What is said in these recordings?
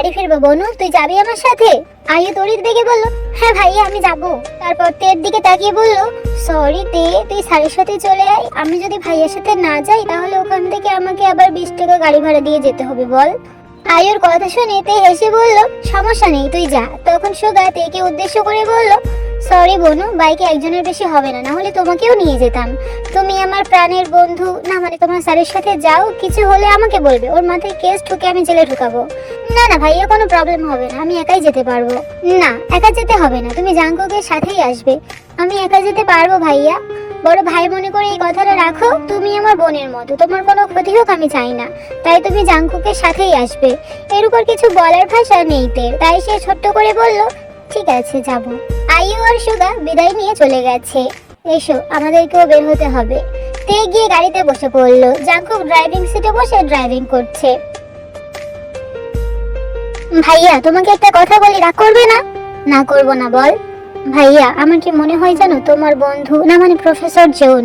বাড়ি ফিরবো বনু, তুই যাবি আমার সাথে? আয়ু তরিত বেগে বলল হ্যাঁ ভাই আমি যাব। তারপর তের দিকে তাকিয়ে বলল সরি তে, তুই স্যারের সাথে চলে আয়। আমি যদি ভাইয়ের সাথে না যাই, তাহলে ওখান থেকে আমাকে আবার বিশ টাকা গাড়ি ভাড়া দিয়ে যেতে হবে, বল। আয়ুর কথা শুনে তে হেসে বলল, সমস্যা নেই, তুই যা। তখন সোগা তেকে উদ্দেশ্য করে বলল সরি বনু বাইকে একজনের বেশি হবে না না হলে তোমাকেও নিয়ে যেতাম। তুমি আমার প্রাণের বন্ধু, না মানে তোমার স্যারের সাথে যাও, কিছু হলে আমাকে বলবে, ওর মাথায় কেস ঠুকে আমি জেলে ঢুকাবো। না না ভাইয়া, কোনো প্রবলেম হবে না, আমি একাই যেতে পারব। না, একা যেতে হবে না, তুমি জাঙ্কুকের সাথেই আসবে। আমি একা যেতে পারব ভাইয়া। বড় ভাই মনে করে এই কথাটা রাখো, তুমি আমার বোনের মতো, তোমার কোনো ক্ষতি হোক আমি চাই না। তাই তুমি জাঙ্কুকের সাথেই আসবে। এর উপর কিছু বলার ভাষা নেই তাই সে ছোট্ট করে বলল ঠিক আছে, যাব। আইউ আর সুগা বিদায় নিয়ে চলে গেছে। এসো, আমাদেরকেও বের হতে হবে। তে গিয়ে গাড়িতে বসে পড়ল। জাঙ্কুক ড্রাইভিং সিটে বসে ড্রাইভিং করছে। ভাইয়া, তোমাকে একটা কথা বলি, রাগ করবে না? না করব না, বল। ভাইয়া, আমার কি মনে হয় জানো, তোমার বন্ধু, না মানে প্রফেসর জোন।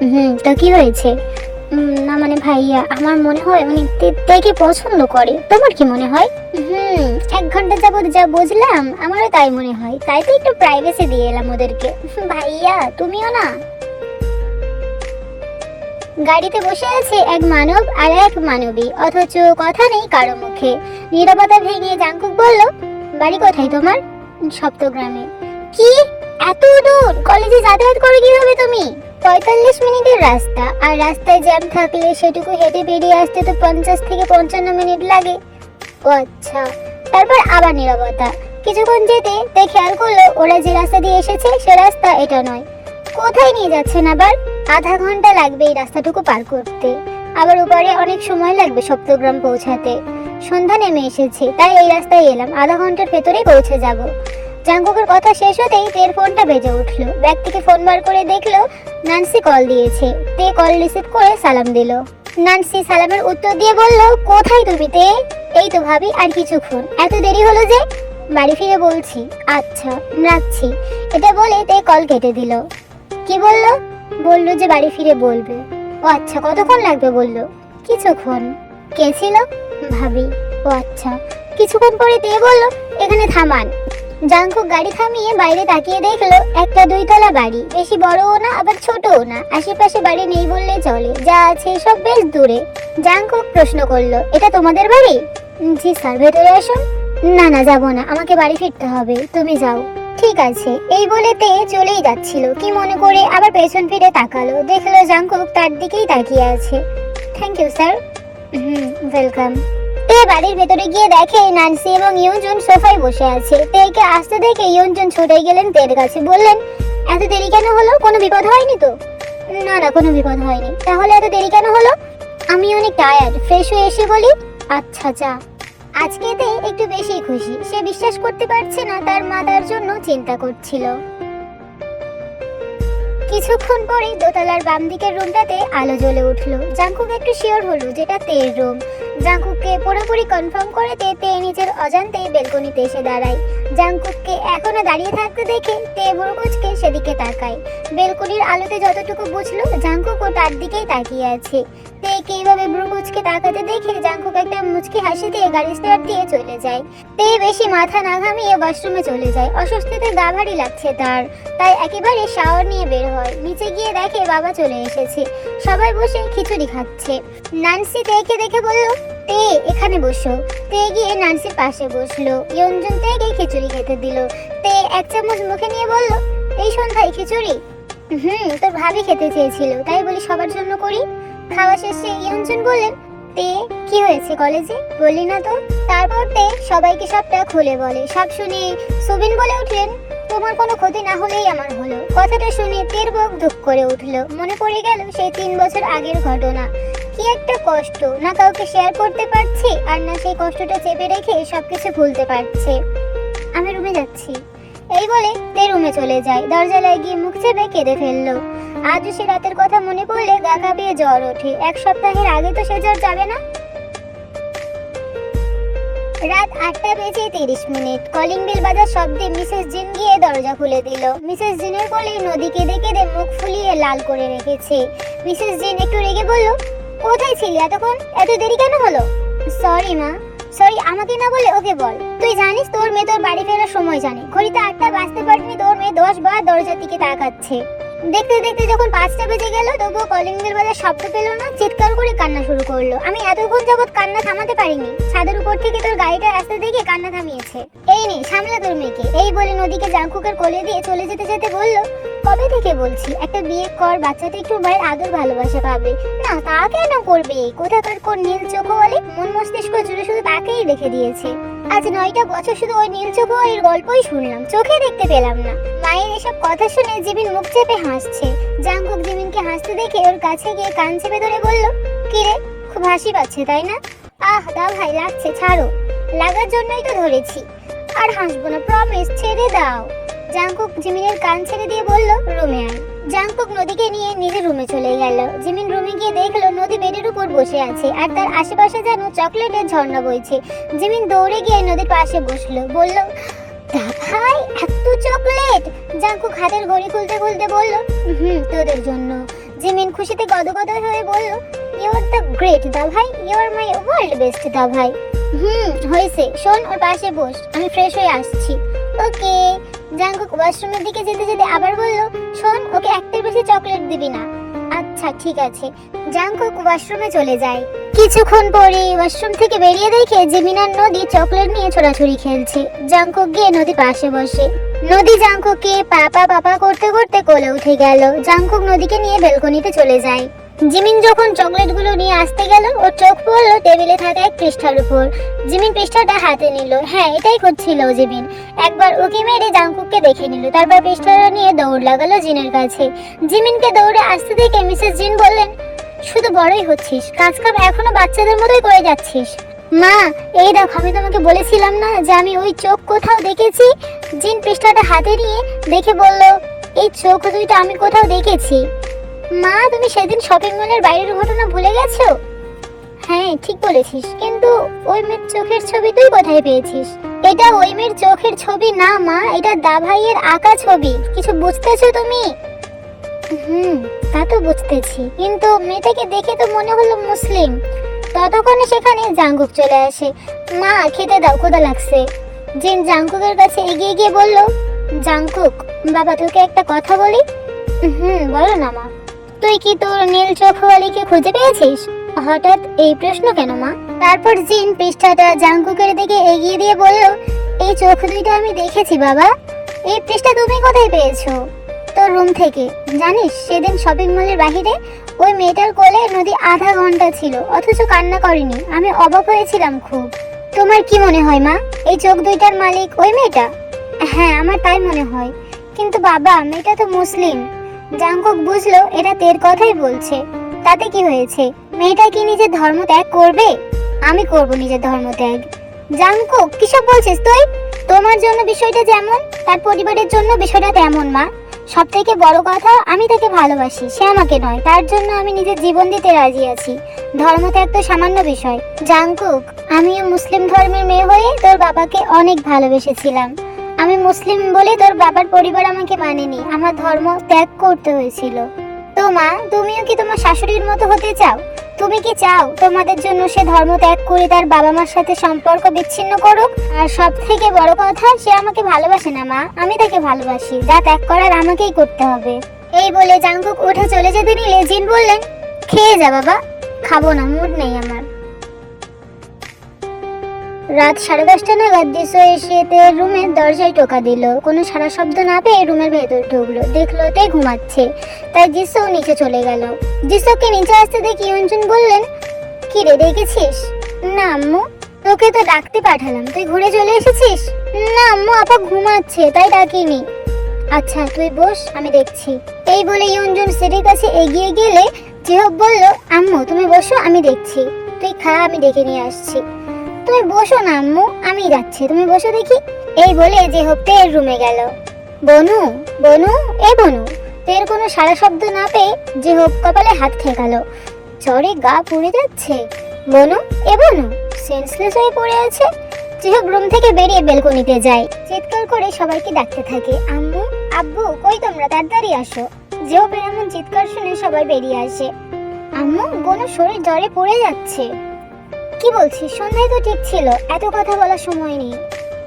হুম, তো কি হয়েছে? না মানে ভাইয়া, আমার মনে হয় উনি তে- তেকে পছন্দ করে। তোমার কি মনে হয়? হুম, এক ঘণ্টা যাবত যা বুঝলাম, আমারও তাই মনে হয়। তাই তো একটু প্রাইভেসি দিয়ে এলাম ওদেরকে। ভাইয়া, তুমিও না? গাড়িতে বসে আছে এক মানব আর এক মানবী। অথচ কথা নেই কারও মুখে। নীরবতা ভেঙে জাঙ্কুক বলল, বাড়ি কোথায় তোমার? সপ্তগ্রামে। কি? এত দূর? কলেজে যাতায়াত করে কীভাবে তুমি? পঁয়তাল্লিশ মিনিটের রাস্তা, আর রাস্তায় জ্যাম থাকলে সেটুকু হেঁটে বেরিয়ে আসতে তো পঞ্চাশ থেকে পঞ্চান্ন মিনিট লাগে। ও আচ্ছা তারপর আবার নীরবতা। কিছুক্ষণ যেতে তাই খেয়াল করল, ওরা যে রাস্তা দিয়ে এসেছে, সে রাস্তা এটা নয়। কোথায় নিয়ে যাচ্ছেন আবার? আধা ঘণ্টা লাগবে এই রাস্তাটুকু পার করতে। আবার উপরে অনেক সময় লাগবে সপ্তগ্রাম পৌঁছাতে। সন্ধ্যা নেমে এসেছে, তাই এই রাস্তায় এলাম, আধা ঘণ্টার ভেতরেই পৌঁছে যাব। জাঙ্কুকের কথা শেষ হতেই তের ফোনটা বেজে উঠল। ব্যাগ থেকে ফোন বার করে দেখল, নান্সি কল দিয়েছে। তে কল রিসিভ করে সালাম দিল। নান্সি সালামের উত্তর দিয়ে বলল, কোথায় তুমি তে? এই তো ভাবি, আর কিছুক্ষণ। এত দেরি হলো যে? বাড়ি ফিরে বলছি আচ্ছা রাখছি। এটা বলে তে কল কেটে দিল। কি বলল? বলল যে বাড়ি ফিরে বলবে। ও আচ্ছা কতক্ষণ লাগবে? বলল। কিছুক্ষণ। কে ছিল? ভাবি। ও আচ্ছা। কিছুক্ষণ পরে তে বলল, এখানে থামান। জাঙ্কুক গাড়ি থামিয়ে বাইরে তাকিয়ে দেখল একটা দুইতলা বাড়ি। বেশি বড়ও না, আবার ছোটও না। আশেপাশে বাড়ি নেই বললে চলে। যা আছে সব বেশ দূরে। জাঙ্কুক প্রশ্ন করল, এটা তোমাদের বাড়ি? জি স্যার, ভেতরে আসুন। না না, যাব না। আমাকে বাড়ি ফিরতে হবে। তুমি যাও। ঠিক আছে। এই বলে তে চলেই যাচ্ছিল। কি মনে করে আবার পেছন ফিরে তাকালো। দেখল জাঙ্কুক তার দিকেই তাকিয়ে আছে। Thank you sir. Hmm, welcome. তে বাড়ির ভেতরে গিয়ে দেখে নান্সি এবং ইয়ঞ্জন সোফায় বসে আছে। তেকে আসতে দেখে ইয়ঞ্জন ছুটে গেলেন তের কাছে। বললেন, এত দেরি কেন হলো? কোনো বিপদ হয়নি তো? না না, কোনো বিপদ হয়নি। তাহলে এত দেরি কেন হলো? আমি অনেক টায়ার্ড ফ্রেশ হয়ে এসে বলি আচ্ছা যা। আজকে তে একটু বেশি খুশি। সে বিশ্বাস করতে পারছে না, তার মা তার জন্য চিন্তা করছিল। কিছুক্ষণ পরে দোতলার বাম দিকের রুমটাতে আলো জ্বলে উঠল। জাঙ্কুক একটু শিওর হলো যেটা তের রুম জাঙ্কুককে পুরোপুরি কনফার্ম করে তে তে নিজের অজান্তেই বেলকনিতে এসে দাঁড়ায়। জাঙ্কুককে এখনও দাঁড়িয়ে থাকতে দেখে তে বুড়কুচকে সেদিকে তাকায়। বেলকনির আলোতে যতটুকু বুঝলো, জাঙ্কুকও তার দিকেই তাকিয়ে আছে। তে এইভাবে ব্রুকুচকে তাকাতে দেখে জাঙ্কুক একটা মুচকি হাসি দিয়ে গাড়ি স্টার্ট দিয়ে চলে যায়। তে বেশি মাথা না ঘামিয়ে ওয়াশরুমে চলে যায়। অস্বস্তিতে গা ভারী লাগছে তার। তাই একেবারে শাওয়ার নিয়ে বের হয়। নিচে গিয়ে দেখে বাবা চলে এসেছে। সবাই বসে খিচুড়ি খাচ্ছে। নান্সি তেকে দেখে বলল তে, এখানে বসো। তে গিয়ে নান্সির পাশে বসল। ইয়ঞ্জন তেকে খিচুড়ি খেতে দিল। তে এক চামচ মুখে নিয়ে বলল, এই সন্ধ্যায় খিচুড়ি? হুম, তোর ভাবি খেতে চেয়েছিল, তাই বলি সবার জন্য করি। খাওয়া শেষে ইয়ঞ্জন বললেন তে, কি হয়েছে কলেজে? বললি না তো। তারপর তে সবাইকে সবটা খুলে বলে। সব শুনে সুবিন বলে উঠলেন, তোমার কোনো ক্ষতি না হলেই আমার হলো। কথাটা শুনে তের বুক দুঃখ করে উঠল। মনে পড়ে গেল সেই তিন বছর আগের ঘটনা। কি একটা কষ্ট। না কাউকে শেয়ার করতে পারছি, আর না সেই কষ্টটা চেপে রেখে সবকিছু ভুলতে পারছে। আমি রুমে যাচ্ছি। এই বলে তে রুমে চলে যায়। দরজা লাগিয়ে মুখ চেপে কেঁদে ফেলল। আজও সে রাতের কথা মনে পড়লে গা কাঁপিয়ে জ্বর ওঠে। এক সপ্তাহের আগে তো সে জ্বর যাবে না? রাত আটটা বেজে তিরিশ মিনিট। কলিং বেল বাজার শব্দে মিসেস জিন গিয়ে দরজা খুলে দিল। মিসেস জিনের কোলে নদী কেঁদে কেঁদে মুখ ফুলিয়ে লাল করে রেখেছে। মিসেস জিন একটু রেগে বলল কোথায় ছিলি এতক্ষণ? এত দেরি কেন হলো? সরি মা। সরি আমাকে না বলে ওকে বল। তুই জানিস তোর মেয়ে তোর বাড়ি ফেরার সময় জানে। ঘড়িতে আটটা বাজতে পারিনি তোর মেয়ে দশ বার দরজার দিকে তাকাচ্ছে। দেখতে দেখতে যখন পাঁচটা বেজে গেল, তবুও কলিং বেল বাজার শব্দ পেল না, চিৎকার করে কান্না শুরু করল। আমি এতক্ষণ যাবত কান্না থামাতে পারিনি। ছাদের উপর থেকে তোর গাড়িটা রাস্তা দেখে কান্না থামিয়েছে। এই নে, সামলা তোর মেয়েকে। এই বলে নদীকে জাঙ্কুকের কোলে দিয়ে চলে যেতে যেতে বলল, কবে থেকে বলছি? একটা বিয়ে কর, বাচ্চাটা একটু মায়ের আদর ভালোবাসা পাবে। না, তা কেন করবে? কোথাকার কোন নীল চোখ বলে মন মস্তিষ্ক জুড়ে শুধু তাকেই রেখে দিয়েছে। আজ নয়টা বছর শুধু ওই নীল চোখ গল্পই শুনলাম। চোখে দেখতে পেলাম না। মায়ের এসব কথা শুনে জিমিন মুখ চেপে হাসছে। জাঙ্কুক জিমিনকে হাসতে দেখে ওর কাছে গিয়ে কান চেপে ধরে বলল কিরে খুব হাসি পাচ্ছে, তাই না? আহ দা ভাই, লাগছে, ছাড়ো। লাগার জন্যই তো ধরেছি। আর হাসবো না প্রমিস ছেড়ে দাও। জাঙ্কুক জিমিনের কান ছেড়ে দিয়ে বলল, রুমে আয়। জাঙ্কুক নদীকে নিয়ে নিজের রুমে চলে গেল। জিমিন রুমে গিয়ে দেখল নদী বেডের উপর বসে আছে আর তার আশেপাশে যেন চকলেটের ঝর্ণা বইছে। জিমিন দৌড়ে গিয়ে নদীর পাশে বসল। বলল ভাই এত চকলেট! জাঙ্কুক হাতের ঘড়ি খুলতে খুলতে বলল, হুম, তোদের জন্য। জিমিন খুশিতে গদগদ হয়ে বলল ইউ আর দ্য গ্রেট দা ভাই you are my world best দা ভাই হুম, হয়েছে। শোন, ওর পাশে বস, আমি ফ্রেশ হয়ে আসছি। ওকে জাঙ্কুক ওয়াশরুমের দিকে যেতে যেতে আবার বলল, শোন, ওকে একটার বেশি চকলেট দিবি না। আচ্ছা ঠিক আছে। জাঙ্কুক ওয়াশরুমে চলে যায়। কিছুক্ষণ পরে ওয়াশরুম থেকে বেরিয়ে দেখে জেমিনার নদী চকলেট নিয়ে ছোড়াছুড়ি খেলছে। জাঙ্কুক গিয়ে নদী পাশে বসে। নদী জাঙ্কুককে পাপা পাপা করতে করতে কোলে উঠে গেল। জাঙ্কুক নদীকে নিয়ে বেলকনিতে চলে যায়। জিমিন যখন চকলেটগুলো নিয়ে আসতে গেল ওর চোখ পড়ল টেবিলে থাকা এক পৃষ্ঠার উপর। জিমিন পৃষ্ঠাটা হাতে নিল। হ্যাঁ এটাই করছিল জিমিন। একবার ওকে মেরে জাঙ্কুককে দেখে নিল। তারপর পৃষ্ঠাটা নিয়ে দৌড় লাগালো জিনের কাছে। জিমিনকে দৌড়ে আসতে দেখে মিসেস জিন বললেন, শুধু বড়ই হচ্ছিস। কাজ কাম এখনও বাচ্চাদের মতোই করে যাচ্ছিস। মা, এই দেখো, আমি তোমাকে বলেছিলাম না যে আমি ওই চোখ কোথাও দেখেছি? জিন পৃষ্ঠাটা হাতে নিয়ে দেখে বলল, এই চোখ দুইটা আমি কোথাও দেখেছি। মা, তুমি সেদিন শপিং মলের বাইরের ঘটনা ভুলে গেছো? হ্যাঁ ঠিক বলেছিস, কিন্তু ওই মেয়ের চোখের ছবি তুই কোথায় পেয়েছিস? এটা ওই মেয়ের চোখের ছবি না, মা, এটা দাভাইয়ের আঁকা ছবি। কিছু বুঝতেছো তুমি? হুম, তা তো বুঝতেছি, কিন্তু মেয়েটাকে দেখে তো মনে হলো মুসলিম। ততক্ষণে সেখানে জাঙ্গুক চলে আসে। মা, খেতে দাও, ক্ষুধা লাগছে। জিন জাঙ্কুকের কাছে এগিয়ে গিয়ে বলল, জাঙ্কুক, বাবা তোকে একটা কথা বলি? হুম, বলো না, মা। তুই কি তোর নীল চোখওয়ালিকে খুঁজে পেয়েছিস? হঠাৎ এই প্রশ্ন কেন, মা? তারপর জিন পৃষ্ঠাটা জাঙ্কুকের দিকে এগিয়ে দিয়ে বলল, এই চোখ দুইটা আমি দেখেছি, বাবা। এই পৃষ্ঠা তুমি কোথায় পেয়েছ? তোর রুম থেকে। জানিস, সেদিন শপিং মলের বাহিরে ওই মেয়েটার কোলে নদী আধা ঘণ্টা ছিল, অথচ কান্না করেনি। আমি অবাক হয়েছিলাম খুব। তোমার কি মনে হয়, মা? এই চোখ দুইটার মালিক ওই মেয়েটা? হ্যাঁ আমার তাই মনে হয়। কিন্তু বাবা, মেয়েটা তো মুসলিম। জাঙ্কুক বুঝলো এটা তের কথাই বলছে। তাতে কি হয়েছে? মেয়েটা কি নিজের ধর্ম ত্যাগ করবে? আমি করব নিজের ধর্ম ত্যাগ। জাঙ্কুক কিসব বলছিস তুই? তোমার জন্য বিষয়টা যেমন, তার পরিবারের জন্য বিষয়টা তেমন, মা। সব থেকে বড় কথা, আমি তাকে ভালোবাসি, সে আমাকে নয়। তার জন্য আমি নিজের জীবন দিতে রাজি আছি। ধর্ম ত্যাগ তো সামান্য বিষয়। জাঙ্কুক আমিও মুসলিম ধর্মের মেয়ে হয়ে তোর বাবাকে অনেক ভালোবেসেছিলাম। আমি মুসলিম বলে তোর বাবার পরিবার আমাকে মানেনি। আমার ধর্ম ত্যাগ করতে হয়েছিল। তো মা, তুমিও কি তোমার শাশুড়ির মতো হতে চাও? তুমি কি চাও তোমাদের জন্য সে ধর্ম ত্যাগ করে তার বাবা মার সাথে সম্পর্ক বিচ্ছিন্ন করুক? আর সব থেকে বড় কথা, সে আমাকে ভালোবাসে না মা। আমি তাকে ভালোবাসি। যা ত্যাগ করার আমাকেই করতে হবে। এই বলে জাঙ্কুক উঠে চলে যেতে নিলে জিন বললেন, খেয়ে যা বাবা। খাব না, মুড নেই আমার। রাত সাড়ে দশটা নাগাদ দিশো এসে তের রুমের দরজায় টোকা দিল। কোনো সারা শব্দ না পেয়ে রুমের ভেতর ঢুকলো। দেখল তে ঘুমাচ্ছে। তাই জিসো নিচে চলে গেল। জিসোকে নিচে আসতে দেখি ইউনজুন বললেন, কি রে, দেখেছিস? না, আম্মু। তোকে তো ডাকতে পাঠালাম। তুই ঘুরে চলে এসেছিস? না, আম্মু, আপা ঘুমাচ্ছে, তাই ডাকিনি। আচ্ছা তুই বস, আমি দেখছি। এই বলে ইউনজুন সিঁড়ির কাছে এগিয়ে গেলে জিহব বলল, আম্মু, তুমি বসো, আমি দেখছি। তুই খা, আমি ডেকে নিয়ে আসছি। তুমি বসো না আম্মু আমি যাচ্ছি। তুমি বসো দেখি। এই বলে যে হোক, তের রুমে গেল। বনু বনু, এ বনু। তের কোনো সারা শব্দ না পেয়ে যে হোক কপালে হাত ঠেকালো। জ্বরে গা পুড়ে যাচ্ছে। বনু, এ বনু সেন্সলেস হয়ে পড়ে আছে। জিহব রুম থেকে বেরিয়ে বেলকনিতে যায় চিৎকার করে সবাইকে ডাকতে থাকে। আম্মু, আব্বু, কই তোমরা? তাড়াতাড়ি আসো। জিহবের এমন চিৎকার শুনে সবাই বেরিয়ে আসে। আম্মু, বনু শরীর জ্বরে পড়ে যাচ্ছে। কি বলছিস? সন্ধ্যায় তো ঠিক ছিল, এত কথা বলার সময় নেই।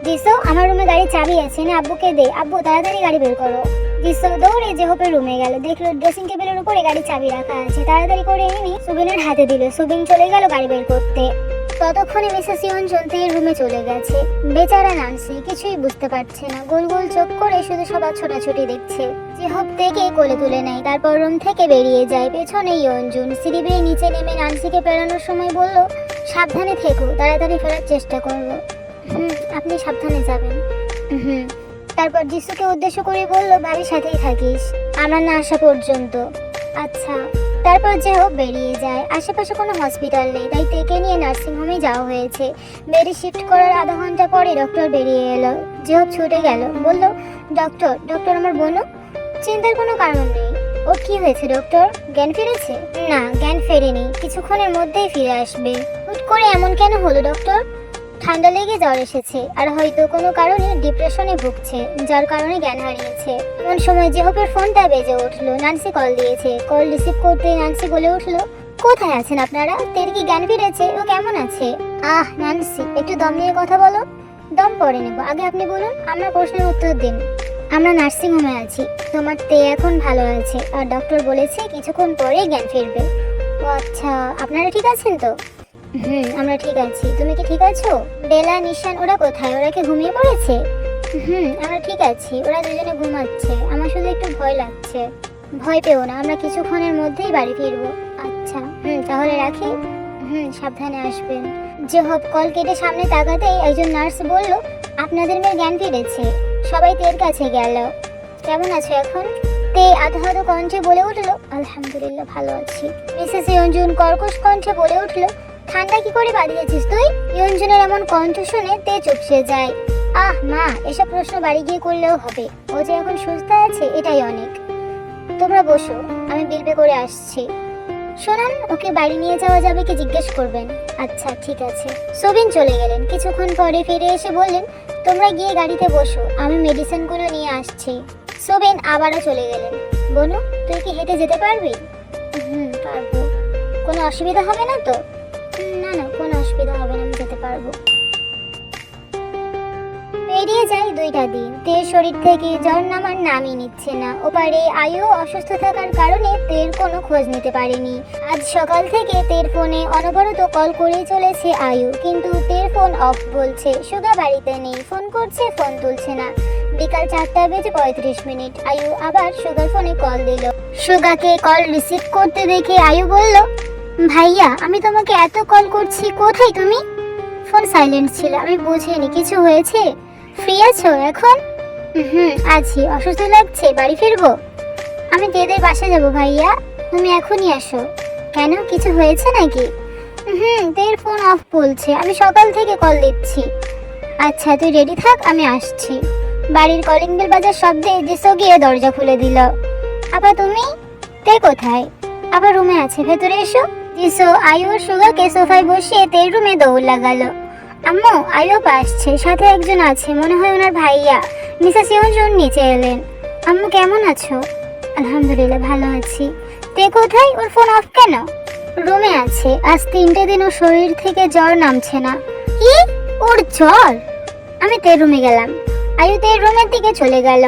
জিসো, আমার রুমে গাড়ির চাবি আছে, না আব্বুকে দে। আব্বু, তাড়াতাড়ি গাড়ি বের করো। জিসো দৌড়ে জেহপের রুমে গেল, দেখল ড্রেসিং টেবিলের উপরে গাড়ির চাবি রাখা আছে। তাড়াতাড়ি করে এনে সুবিনের হাতে দিল। সুবিন চলে গেল গাড়ি বের করতে। ততক্ষণে মিসেস ইয়ঞ্জন তের রুমে চলে গেছে। বেচারা নানসি কিছুই বুঝতে পারছে না। গোল গোল চোখ করে শুধু সবার ছোটাছুটি দেখছে। জেহব থেকে কোলে তুলে নেয়। তারপর রুম থেকে বেরিয়ে যায়। পেছনে ইয়ঞ্জুন সিঁড়ি নিচে নেমে নানসিকে পেরানোর সময় বলল, সাবধানে থেকো, তাড়াতাড়ি ফেরার চেষ্টা করব। হুম, আপনি সাবধানে যাবেন। হুম, তারপর যিশুকে উদ্দেশ্য করে বলল, বাড়ির সাথেই থাকিস। আমার না আসা পর্যন্ত। আচ্ছা তারপর যে হোক বেরিয়ে যায়। আশেপাশে কোনো হসপিটাল নেই। তাই তেকে নিয়ে নার্সিংহোমে যাওয়া হয়েছে। বেডে শিফট করার আধা ঘণ্টা পরে ডক্টর বেরিয়ে এলো। যে হোক ছুটে গেল। বলল, ডক্টর ডক্টর আমার বোনও চিন্তার কোনো কারণ নেই। ও কি হয়েছে ডক্টর জ্ঞান ফিরেছে? না, জ্ঞান ফেরেনি। কিছুক্ষণের মধ্যেই ফিরে আসবে। হুট করে এমন কেন হলো ডক্টর ঠান্ডা লেগে জ্বর এসেছে, আর হয়তো কোনো কারণে ডিপ্রেশনে ভুগছে, যার কারণে জ্ঞান হারিয়েছে। এমন সময় জেহপের ফোনটা বেজে উঠল। নান্সি কল দিয়েছে। কল রিসিভ করতে নান্সি বলে উঠল, কোথায় আছেন আপনারা? তের কি জ্ঞান ফিরেছে? ও কেমন আছে? আহ নান্সি একটু দম নিয়ে কথা বলো। দম পরে নেব। আগে আপনি বলুন, আমার প্রশ্নের উত্তর দিন আমরা নার্সিং হোমে আছি। তোমার তে এখন ভালো আছে। আর ডক্টর বলেছে কিছুক্ষণ পরে জ্ঞান ফিরবে। ও আচ্ছা আপনারা ঠিক আছেন তো? হুম, আমরা ঠিক আছি। তুমি কি ঠিক আছো? বেলা, নিশান, ওরা কোথায়? ওরা কি ঘুমিয়ে পড়েছে? হুম, আমরা ঠিক আছি। ওরা দুজনে ঘুমাচ্ছে। আমার শুধু একটু ভয় লাগছে। ভয় পেও না, আমরা কিছুক্ষণের মধ্যেই বাড়ি ফিরবো। আচ্ছা হুম, তাহলে রাখি। হুম, সাবধানে আসবেন। যে হব কল কেটে সামনে তাকাতেই একজন নার্স বলল আপনাদের মেয়ে জ্ঞান ফিরেছে। সবাই তের কাছে গেল। কেমন আছো এখন? তে আধো আধো কণ্ঠে বলে উঠল, আলহামদুলিল্লাহ, ভালো আছি। মিসেস ইয়ঞ্জুন কর্কশ কণ্ঠে বলে উঠল, ঠান্ডা কি করে বাড়িয়েছিস তুই? ইয়ঞ্জনের এমন কণ্ঠ শুনে তে চুপসে যায়। আহ, মা, এসব প্রশ্ন বাড়ি গিয়ে করলেও হবে। ও যে এখন সুস্থ আছে, এটাই অনেক। তোমরা বসো, আমি বিল পে করে আসছি। শোনান, ওকে বাড়ি নিয়ে যাওয়া যাবে কি জিজ্ঞেস করবেন? আচ্ছা ঠিক আছে। সবিন চলে গেলেন। কিছুক্ষণ পরে ফিরে এসে বললেন, তোমরা গিয়ে গাড়িতে বসো, আমি মেডিসিনগুলো নিয়ে আসছি। সবিন আবারও চলে গেলেন। বনু, তুই কি হেঁটে যেতে পারবি? হুম, পারব। কোনো অসুবিধা হবে না তো? না না, কোনো অসুবিধা হবে না, আমি যেতে পারব। পেরিয়ে যায় দুইটা দিন। তের শরীর থেকে জ্বর নামার নামই নিচ্ছে না। ওপারে আয়ু অসুস্থ থাকার কারণে তের কোনো খোঁজ নিতে পারেনি। আজ সকাল থেকে তের ফোনে অনবরত কল করেই চলেছে আয়ু। কিন্তু তের ফোন অফ বলছে সুগা বাড়িতে নেই। ফোন করছে, ফোন তুলছে না। বিকাল চারটা বেজে পঁয়ত্রিশ মিনিট। আয়ু আবার সুগার ফোনে কল দিল। সুগাকে কল রিসিভ করতে দেখে আয়ু বলল, ভাইয়া, আমি তোমাকে এত কল করছি, কোথায় তুমি? ফোন সাইলেন্ট ছিল। আমি বুঝিনি, কিছু হয়েছে? ফ্রি আছো এখন? হুম। আছি অসুস্থ লাগছে বাড়ি ফিরবো? আমি দেদের বাসা যাব ভাইয়া তুমি এখনই আসো। কেন কিছু হয়েছে নাকি? হুম দের ফোন অফ বলছে আমি সকাল থেকে কল দিচ্ছি। আচ্ছা তুই রেডি থাক আমি আসছি। বাড়ির কলিং বেল বাজার শব্দে জিসো গিয়ে দরজা খুলে দিল। আবার তুমি? তে কোথায়? আবার রুমে আছে ভেতরে এসো। জিসো আয়ু আর সুগাকে সোফায় বসিয়ে তের রুমে দৌড় লাগালো। আম্মু আয়ুব আসছে, সাথে একজন আছে, মনে হয় ওনার ভাইয়া। মিসেস ইয়ঞ্জন নিচে এলেন। আম্মু, কেমন আছো? আলহামদুলিল্লাহ, ভালো আছি। তে কোথায়? ওর ফোন অফ কেন? রুমে আছে। আজ তিনটে দিন ওর শরীর থেকে জ্বর নামছে না। কি? ওর জ্বর? আমি তের রুমে গেলাম। আয়ু তে রুমের দিকে চলে গেল।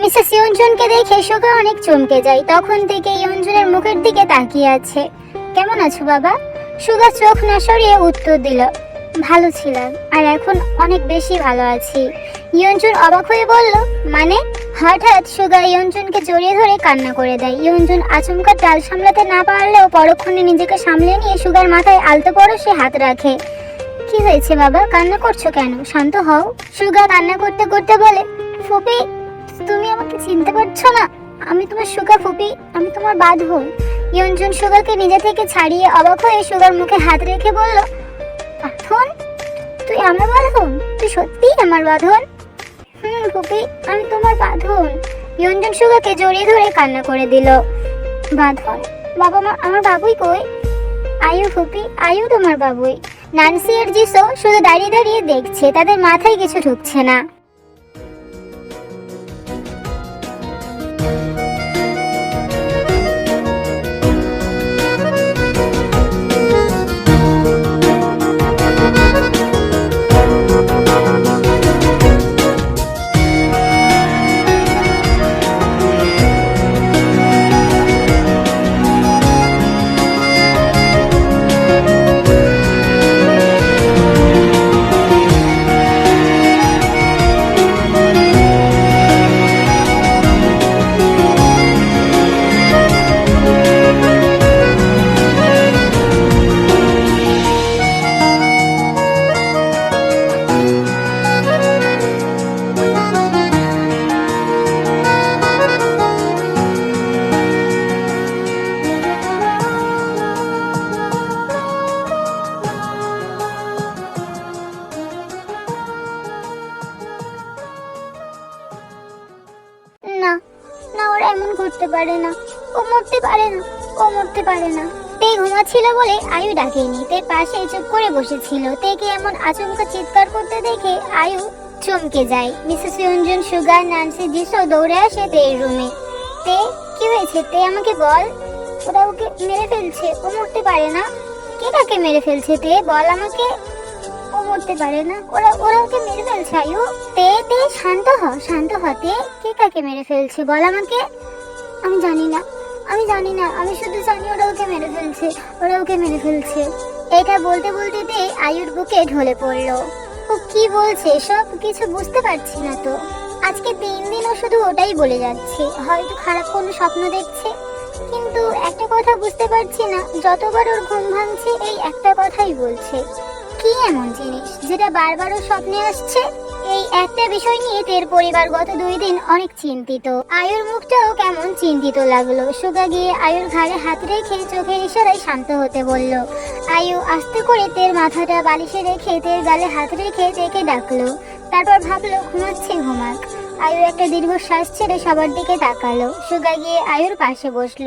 মিসেস ইয়ঞ্জনকে দেখে সুগা অনেক চমকে যায়। তখন থেকে ইয়ঞ্জনের মুখের দিকে তাকিয়ে আছে। কেমন আছো বাবা? সুগা চোখ না সরিয়ে উত্তর দিল। ভালো ছিলাম, আর এখন অনেক বেশি ভালো আছি। ইয়ঞ্জুন অবাক হয়ে বলল মানে? হঠাৎ সুগা ইয়ঞ্জুনকে জড়িয়ে ধরে কান্না করে দেয়। ইয়ঞ্জুন আচমকা ডাল সামলাতে না পারলেও পরক্ষণে নিজেকে সামলে নিয়ে সুগার মাথায় আলতো পরশে হাত রাখে। কি হয়েছে বাবা? কান্না করছ কেন? শান্ত হও। সুগা কান্না করতে করতে বলে, ফুপি, তুমি আমাকে চিনতে পারছ না? আমি তোমার সুগা ফুপি, আমি তোমার বাঁধন ইয়ঞ্জুন সুগাকে নিজে থেকে ছাড়িয়ে অবাক হয়ে সুগার মুখে হাত রেখে বলল বাঁধন? তুই আমার বাঁধন? তুই সত্যিই আমার বাঁধন? হুম, ফুপি, আমি তোমার বাঁধন। ইয়ঞ্জন সুগাকে জড়িয়ে ধরে কান্না করে দিল। বাঁধন? বাবা মা, আমার বাবুই কই? আয়ু, ফুপি, আয়ু তোমার বাবুই। নানসি আর জিসো শুধু দাঁড়িয়ে দাঁড়িয়ে দেখছে, তাদের মাথায় কিছু ঢুকছে না। মরতে পারে না। ও মরতে পারে না। ও মরতে পারে না। তে ঘুমাচ্ছিল বলে আয়ু ডাকেনি। তে পাশে চুপ করে বসেছিল। তেকে এমন আচমকা চিৎকার করতে দেখে আয়ু চমকে যায়। মিসেস রঞ্জন, সুগার নান্সি জিসো দৌড়ে আসে তে রুমে তে, কি হয়েছে? তে, আমাকে বল। ওরা ওকে মেরে ফেলছে। ও মরতে পারে না। কে কাকে মেরে ফেলছে তে? বল আমাকে। ও মরতে পারে না। ওরা ওরা ওকে মেরে ফেলছে আয়ু। তে তে, শান্ত হ শান্ত হ তে। কে কাকে মেরে ফেলছে? বল আমাকে। আমি জানি না। আমি জানি না। আমি শুধু জানি ওরা ওকে মেরে ফেলছে। ওরা ওকে মেরে ফেলছে। এটা বলতে বলতে তে আয়ুর বুকে ঢলে পড়ল। ও কি বলছে সব কিছু বুঝতে পারছি না তো। আজকে তিন দিন ও শুধু ওটাই বলে যাচ্ছে। হয়তো খারাপ কোনো স্বপ্ন দেখছে। কিন্তু একটা কথা বুঝতে পারছি না। যতবার ওর ঘুম ভাঙছে, এই একটা কথাই বলছে। কি এমন জিনিস? যেটা বারবার ওর স্বপ্নে আসছে? এই একটা বিষয় নিয়ে তের পরিবার গত দুই দিন অনেক চিন্তিত। আয়ুর মুখটাও কেমন চিন্তিত লাগল। সুগা গিয়ে আয়ুর ঘাড়ে হাত রেখে চোখের ইশারায় শান্ত হতে বলল, আয়ু, আস্তে করে তের মাথাটা বালিশে রেখে তের গালে হাত রেখে তেকে ডাকলো। তারপর ভাবলো, ঘুমাচ্ছে, ঘুমাক। আয়ু একটা দীর্ঘ শ্বাস ছেড়ে সবার দিকে তাকালো। সুগা গিয়ে আয়ুর পাশে বসল।